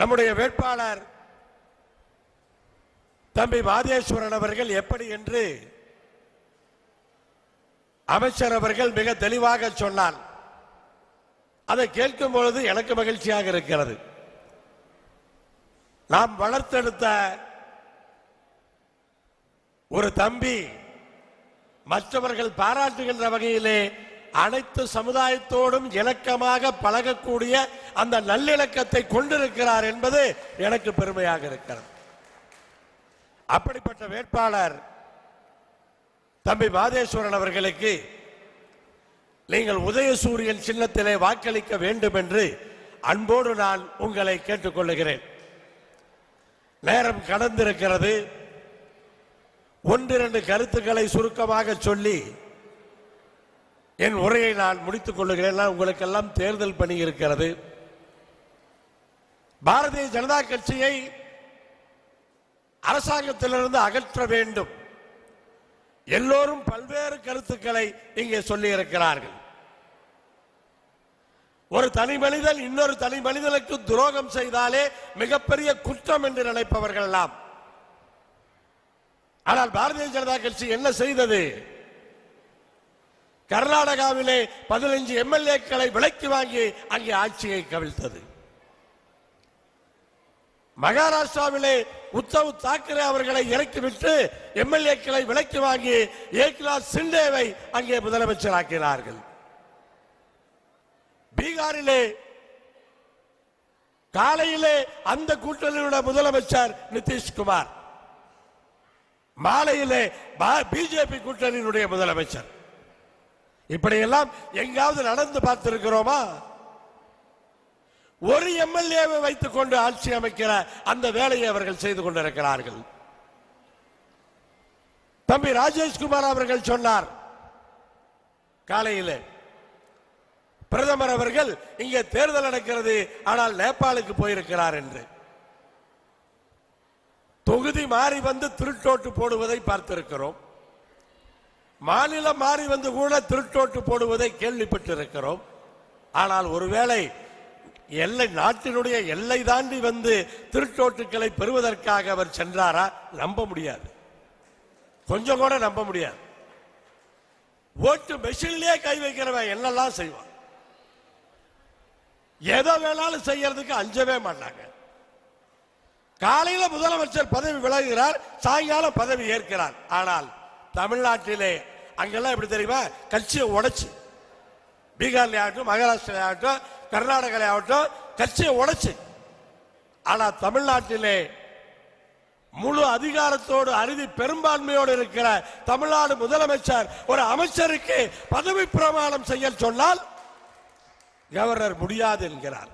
நம்முடைய வேட்பாளர் தம்பி மாதேஸ்வரன் அவர்கள் எப்படி என்று அமைச்சர் அவர்கள் மிக தெளிவாக சொன்னார். அதை கேட்கும் பொழுது எனக்கு மகிழ்ச்சியாக இருக்கிறது. நாம் வளர்த்தெடுத்த ஒரு தம்பி மற்றவர்கள் பாராட்டுகின்ற வகையிலே அனைத்து சமுதாயத்தோடும் இலக்கமாக பழகக்கூடிய அந்த நல்லிணக்கத்தை கொண்டிருக்கிறார் என்பது எனக்கு பெருமையாக இருக்கிறது. அப்படிப்பட்ட வேட்பாளர் தம்பி மாதேஸ்வரன் அவர்களுக்கு நீங்கள் உதயசூரியன் சின்னத்திலே வாக்களிக்க வேண்டும் என்று அன்போடு நான் உங்களை கேட்டுக்கொள்ளுகிறேன். நேரம் கடந்திருக்கிறது. ஒன்றிரண்டு கருத்துக்களை சுருக்கமாக சொல்லி என் உரையை நான் முடித்துக் கொள்ளுகிறேன். நான் உங்களுக்கெல்லாம் தேர்தல் பணி இருக்கிறது. பாரதிய ஜனதா கட்சியை அரசாங்கத்திலிருந்து அகற்ற வேண்டும். எல்லோரும் பல்வேறு கருத்துக்களை இங்கே சொல்லி இருக்கிறார்கள் ஒரு தனி மனிதன் இன்னொரு தனி மனிதனுக்கு துரோகம் செய்தாலே மிகப்பெரிய குற்றம் என்று நினைப்பவர்கள் எல்லாம். ஆனால் பாரதிய ஜனதா கட்சி என்ன செய்தது? கர்நாடகாவிலே பதினைஞ்சு எம்எல்ஏக்களை விலைக்கு வாங்கி அங்கே ஆட்சியை கவிழ்த்தது. மகாராஷ்டிராவிலே உத்தவ் தாக்கரே அவர்களை இறக்கிவிட்டு எம்எல்ஏக்களை விலைக்கு வாங்கி ஏக்நாத் சிண்டேவை அங்கே முதலமைச்சராக்கினார்கள். பீகாரிலே காலையிலே அந்த கூட்டணியுடைய முதலமைச்சர் நிதிஷ்குமார். மாலையிலே பிஜேபி கூட்டணியினுடைய முதலமைச்சர். இப்படியெல்லாம் எங்காவது நடந்து பார்த்திருக்கிறோமா? ஒரு எம்எல்ஏவை வைத்துக் கொண்டு ஆட்சி அமைக்கிற அந்த வேலையை அவர்கள் செய்து கொண்டிருக்கிறார்கள். தம்பி ராஜேஷ்குமார் அவர்கள் சொன்னார் காலையில் பிரதமர் அவர்கள் இங்கே தேர்தல் நடக்கிறது ஆனால் நேபாளுக்கு போயிருக்கிறார் என்று. தொகுதி மாறி வந்து திருட்டோட்டு போடுவதை பார்த்திருக்கிறோம். மாநிலம் மாறி வந்து கூட திருட்டோட்டு போடுவதை கேள்விப்பட்டிருக்கிறோம். ஆனால் ஒருவேளை எல்லை நாட்டினுடைய எல்லை தாண்டி வந்து திருட்டோட்டுக்களை பெறுவதற்காக அவர் சென்றாரா? நம்ப முடியாது. கொஞ்சம் கூட நம்ப முடியாது. ஓட்டு மெஷின்லயே கை வைக்கிறவன் என்னெல்லாம் செய்வான்? எதை வேணாலும் செய்யறதுக்கு அஞ்சவே மாட்டாங்க. காலையில முதலமைச்சர் பதவி விலகுகிறார் சாயங்காலம் பதவி ஏற்கிறார். ஆனால் தமிழ்நாட்டிலே அங்கெல்லாம் எப்படி தெரியுமா? கட்சியை உடைச்சு. பீகார்ல ஆகட்டும் மகாராஷ்டிரா ஆகட்டும் கர்நாடகால ஆகட்டும் கட்சியை உடைச்சு. ஆனா தமிழ்நாட்டிலே முழு அதிகாரத்தோடு அறுதி பெரும்பான்மையோடு இருக்கிற தமிழ்நாடு முதலமைச்சர் ஒரு அமைச்சருக்கு பதவி பிரமாணம் செய்ய சொன்னால் கவர்னர் முடியாது என்கிறார்.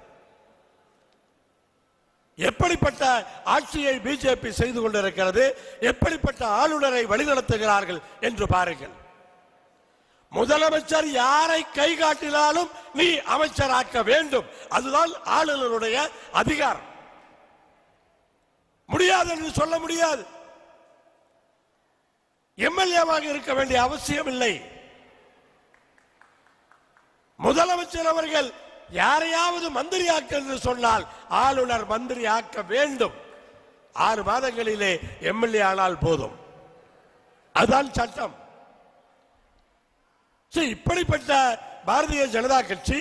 எப்படிப்பட்ட ஆட்சியை பிஜேபி செய்து கொண்டிருக்கிறது? எப்படிப்பட்ட ஆளுநரை வழிநடத்துகிறார்கள் என்று பாருங்கள். முதலமைச்சர் யாரை கை காட்டினாலும் நீ அமைச்சராக்க வேண்டும். அதுதான் ஆளுநருடைய அதிகாரம். முடியாது என்று சொல்ல முடியாது. எம்எல்ஏவாக இருக்க வேண்டிய அவசியம் இல்லை. முதலமைச்சர் அவர்கள் யாரையாவது மந்திரி ஆக்க என்று சொன்னால் ஆளுநர் மந்திரி ஆக்க வேண்டும். ஆறு மாதங்களிலே எம்எல்ஏ ஆனால் போதும். அதுதான் சட்டம். இப்படிப்பட்ட பாரதிய ஜனதா கட்சி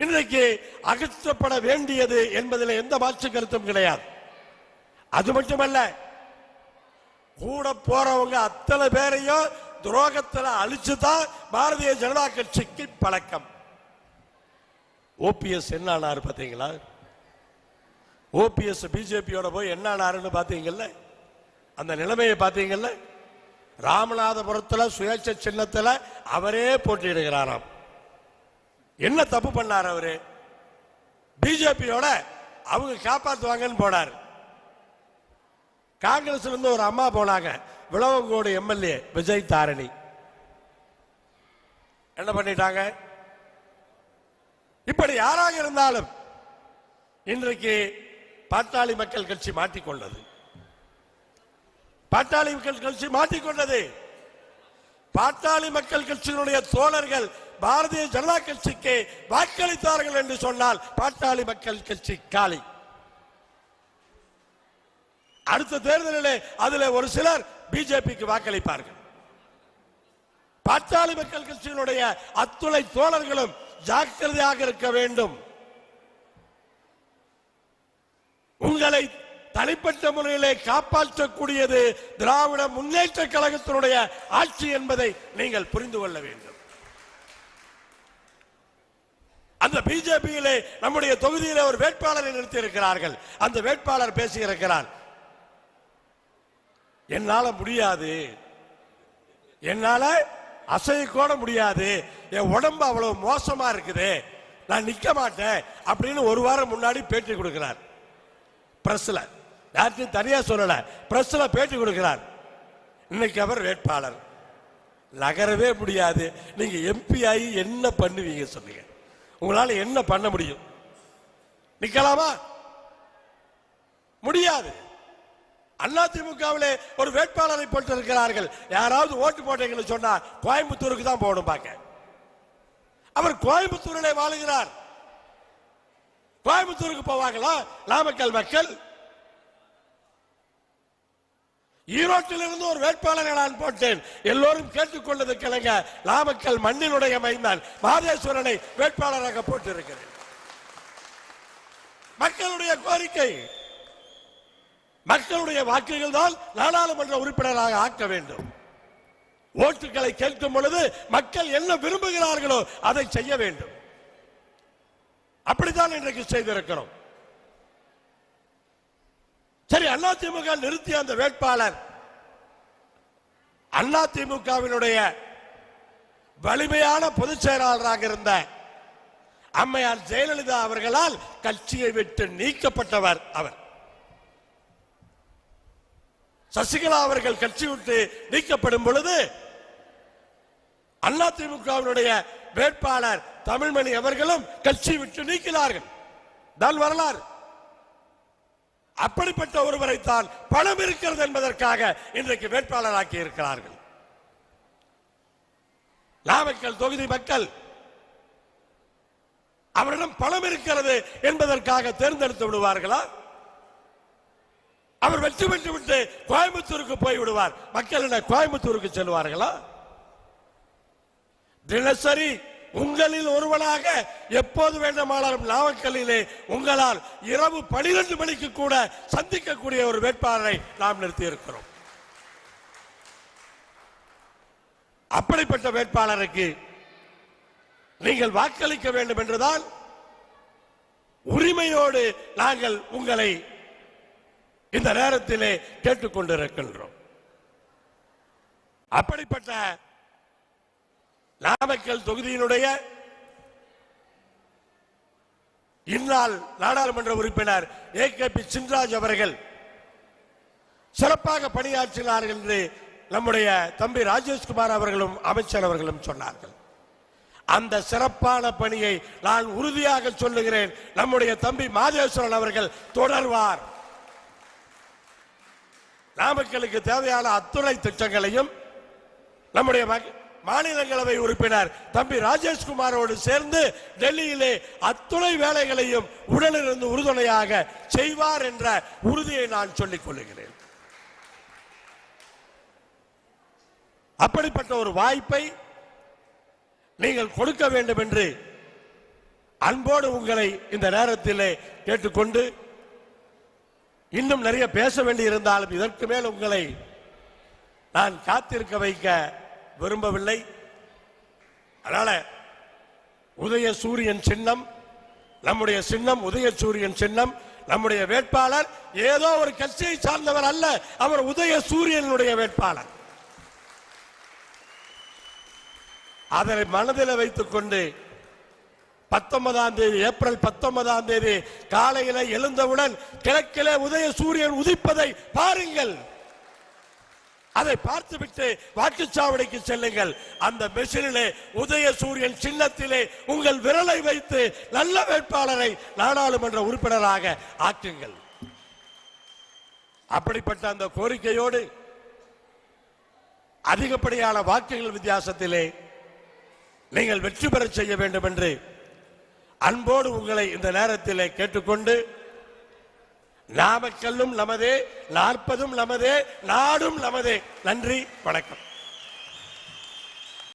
இன்றைக்கு அகற்றப்பட வேண்டியது என்பதில் எந்த மாற்று கருத்தும் கிடையாது. அது மட்டுமல்ல கூட போறவங்க அத்தனை பேரையும் துரோகத்தில் அழிச்சுதான் பாரதிய ஜனதா கட்சிக்கு பழக்கம். ஓபிஎஸ் என்ன ஆனாரு பாத்தீங்களா ஓபிஎஸ் பிஜேபியோட போய் என்ன ஆனாருன்னு பாத்தீங்கல்ல அந்த நிலைமையை பாத்தீங்கல்ல ராமநாதபுரத்தில் சுயேட்சை சின்னத்தில் அவரே போட்டியிடுகிறாராம். என்ன தப்பு பண்ணார் அவரு? பிஜேபியோட அவங்க காப்பாற்றுவாங்கன்னு போனார். காங்கிரஸ்ல இருந்து ஒரு அம்மா போனாங்க விளவங்கோடு எம்எல்ஏ விஜய் தாரணி. என்ன பண்ணிட்டாங்க? இப்படி யாராக இருந்தாலும் இன்றைக்கு பாட்டாளி மக்கள் கட்சி மாட்டிக்கொண்டது. பாட்டாளி மக்கள் கட்சி மாட்டிக்கொண்டது. பாட்டாளி மக்கள் கட்சியினுடைய தோழர்கள் பாரதிய ஜனதா கட்சிக்கு வாக்களித்தார்கள் என்று சொன்னால் பாட்டாளி மக்கள் கட்சி காலி. அடுத்த தேர்தலிலே அதில் ஒரு சிலர் பிஜேபிக்கு வாக்களிப்பார்கள். பாட்டாளி மக்கள் கட்சியினுடைய அத்துணை தோழர்களும் ஜாக்கிரதையாக இருக்க வேண்டும். உங்களை தனிப்பட்ட முறையிலே காப்பாற்றக்கூடியது திராவிட முன்னேற்ற கழகத்தினுடைய ஆட்சி என்பதை நீங்கள் புரிந்து கொள்ள வேண்டும். அந்த பிஜேபியிலே நம்முடைய தொகுதியிலே ஒரு வேட்பாளரை நிறுத்தி இருக்கிறார்கள் அந்த வேட்பாளர் பேசியிருக்கிறார். என்னால முடியாது. என்னால அசைய கூட முடியாது. என் உடம்பு அவ்வளவு மோசமா இருக்குது. நான் நிக்க மாட்டேன் அப்படின்னு ஒரு வாரம் முன்னாடி பேட்டி கொடுக்கிறார். பிரஸ்ல. யார்ட்டையும் தனியாக சொல்லல. பிரஸ்ல பேட்டி கொடுக்கிறார். இன்னைக்கு அவர் வேட்பாளர். நகரவே முடியாது. நீங்க எம்பி ஆகி என்ன பண்ணுவீங்க சொன்னீங்க உங்களால என்ன பண்ண முடியும்? நிக்கலாமா? முடியாது. அதிமுகவிலே ஒரு வேட்பாளரை போட்டு இருக்கிறார்கள் யாராவது ஓட்டு போட்டீங்கன்னு சொன்னா கோயம்புத்தூருக்கு தான் போகணும் பார்க்க. அவர் கோயம்புத்தூரிலே வாழுகிறார். கோயம்புத்தூருக்கு போவாங்களா நாமக்கல் மக்கள்? ஈரோட்டில் இருந்து ஒரு வேட்பாளரை நான் போட்டேன். எல்லோரும் கேட்டுக்கொண்டது கிழங்க. நாமக்கல் மண்ணினுடைய மைந்தான் மாதேஸ்வரனை வேட்பாளராக போட்டிருக்கிறேன். மக்களுடைய கோரிக்கை மக்களுடைய வாக்குகள் தான் நாடாளுமன்ற உறுப்பினராக ஆக்க வேண்டும். ஓட்டுகளை கேட்கும் பொழுது மக்கள் என்ன விரும்புகிறார்களோ அதை செய்ய வேண்டும். அப்படித்தான் இன்றைக்கு செய்திருக்கிறோம். சரி அண்ணா திமுக நிறுத்திய அந்த வேட்பாளர் அண்ணா திமுகவினுடைய வலிமையான பொதுச் செயலாளராக இருந்த அம்மையார் ஜெயலலிதா அவர்களால் கட்சியை விட்டு நீக்கப்பட்டவர் அவர். சசிகலா அவர்கள் கட்சி விட்டு நீக்கப்படும் பொழுது அதிமுகவினுடைய வேட்பாளர் தமிழ்மணி அவர்களும் கட்சி விட்டு நீக்கினார்கள். தான் வரலாறு. அப்படிப்பட்ட ஒருவரைத்தான் பணம் இருக்கிறது என்பதற்காக இன்றைக்கு வேட்பாளராக்கி இருக்கிறார்கள். நாமக்கல் தொகுதி மக்கள் அவரிடம் பணம் இருக்கிறது என்பதற்காக தேர்ந்தெடுத்து விடுவார்களா? அவர் வெற்றி பெற்று விட்டு கோயம்புத்தூருக்கு போய் விடுவார் மக்கள் என்ன கோயம்புத்தூருக்கு செல்வார்களா? தினசரி உங்களில் ஒருவனாக எப்போது வேண்டுமானாலும் நாமக்கல்லிலே உங்களால் இரவு பனிரெண்டு மணிக்கு கூட சந்திக்கக்கூடிய ஒரு வேட்பாளரை நாம் நிறுத்தியிருக்கிறோம். அப்படிப்பட்ட வேட்பாளருக்கு நீங்கள் வாக்களிக்க வேண்டும் என்றுதான் உரிமையோடு நாங்கள் உங்களை இந்த நேரத்திலே கேட்டுக்கொண்டிருக்கின்றோம். அப்படிப்பட்ட நாமக்கல் தொகுதியினுடைய இந்நாள் நாடாளுமன்ற உறுப்பினர் ஏ கே பி சின்ராஜ் அவர்கள் சிறப்பாக பணியாற்றினார்கள் என்று நம்முடைய தம்பி ராஜேஷ்குமார் அவர்களும் அமைச்சர் அவர்களும் சொன்னார்கள். அந்த சிறப்பான பணியை நான் உறுதியாக சொல்லுகிறேன். நம்முடைய தம்பி மாதேஸ்வரன் அவர்கள் தொடர்வார். நாமக்கலுக்கு தேவையான அத்துணை திட்டங்களையும் நம்முடைய மாநிலங்களவை உறுப்பினர் தம்பி ராஜேஷ்குமாரோடு சேர்ந்து டெல்லியிலே அத்துணை வேலைகளையும் உடனிருந்து உறுதுணையாக செய்வார் என்ற உறுதியை நான் சொல்லிக் கொள்ளுகிறேன். அப்படிப்பட்ட ஒரு வாய்ப்பை நீங்கள் கொடுக்க வேண்டும் என்று அன்போடு உங்களை இந்த நேரத்திலே கேட்டுக்கொண்டு இன்னும் நிறைய பேச வேண்டி இருந்தாலும் இதற்கு மேல் உங்களை நான் காத்திருக்க வைக்க விரும்பவில்லை. அதனால உதய சூரியன் சின்னம் நம்முடைய சின்னம் உதய சூரியன் சின்னம் நம்முடைய வேட்பாளர் ஏதோ ஒரு கட்சியை சார்ந்தவர் அல்ல அவர் உதய சூரியனுடைய வேட்பாளர். அதனை மனதில் வைத்துக் கொண்டு பத்தொன்பதாம் தேதி ஏப்ரல் பத்தொன்பதாம் தேதி காலையில எழுந்தவுடன் கிழக்கிலே உதய சூரியன் உதிப்பதை பாருங்கள். அதை பார்த்துவிட்டு வாக்குச்சாவடிக்கு செல்லுங்கள். அந்த மெஷினிலே உதய சூரியன் சின்னத்திலே உங்கள் விரலை வைத்து நல்ல வேட்பாளரை நாடாளுமன்ற உறுப்பினராக ஆக்குங்கள். அப்படிப்பட்ட அந்த கோரிக்கையோடு அதிகப்படியான வாக்குகள் வித்தியாசத்திலே நீங்கள் வெற்றி பெறச் செய்ய வேண்டும் என்று அன்போடு உங்களை இந்த நேரத்திலே கேட்டுக்கொண்டு நாமக்கல்லும் நமதே நாற்பதும் நமதே நாடும் நமதே. நன்றி வணக்கம்.